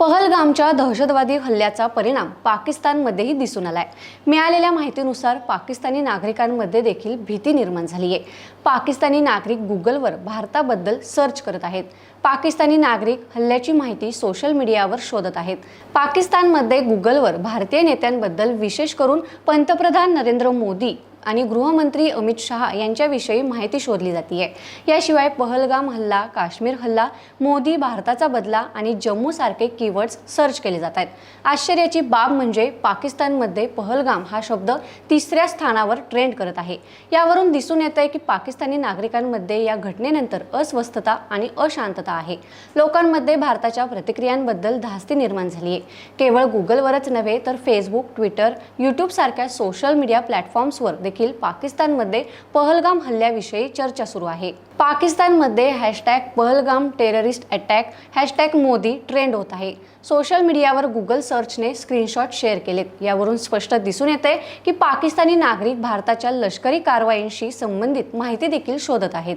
पहलगामच्या दहशतवादी हल्ल्याचा परिणाम पाकिस्तानमध्येही दिसून आलाय. मिळालेल्या माहितीनुसार पाकिस्तानी नागरिकांमध्ये देखील भीती निर्माण झाली आहे पाकिस्तानी नागरिक गुगलवर भारताबद्दल सर्च करत आहेत. पाकिस्तानी नागरिक हल्ल्याची माहिती सोशल मीडियावर शोधत आहेत. पाकिस्तानमध्ये गुगलवर भारतीय नेत्यांबद्दल विशेष करून पंतप्रधान नरेंद्र मोदी आणि गृहमंत्री अमित शहा यांच्याविषयी माहिती शोधली जाते याशिवाय पहलगाम हल्ला काश्मीर हल्ला मोदी भारताचा बदला आणि जम्मू सारखे कीवर्ड्स सर्च केले जात आहेत. आश्चर्याची बाब म्हणजे पाकिस्तानमध्ये पहलगाम हा शब्द तिसऱ्या स्थानावर ट्रेंड करत आहे. यावरून दिसून येत आहे की पाकिस्तानी नागरिकांमध्ये या घटनेनंतर अस्वस्थता आणि अशांतता आहे. लोकांमध्ये भारताच्या प्रतिक्रियांबद्दल धास्ती निर्माण झाली आहे केवळ गुगलवरच नव्हे तर फेसबुक ट्विटर यूट्यूबसारख्या सोशल मीडिया प्लॅटफॉर्म्सवर देखील पाकिस्तानमध्ये पहलगाम हल्ल्याविषयी चर्चा सुरू आहे. पाकिस्तानमध्ये hashtag Pahalgam terrorist attack hashtag Modi trend होत आहे. सोशल मीडियावर गुगल सर्चने स्क्रीनशॉट शेअर केलेत. यावरून स्पष्ट दिसून येते की पाकिस्तानी नागरिक भारताच्या लष्करी कारवाईंशी संबंधित माहिती देखील शोधत आहेत.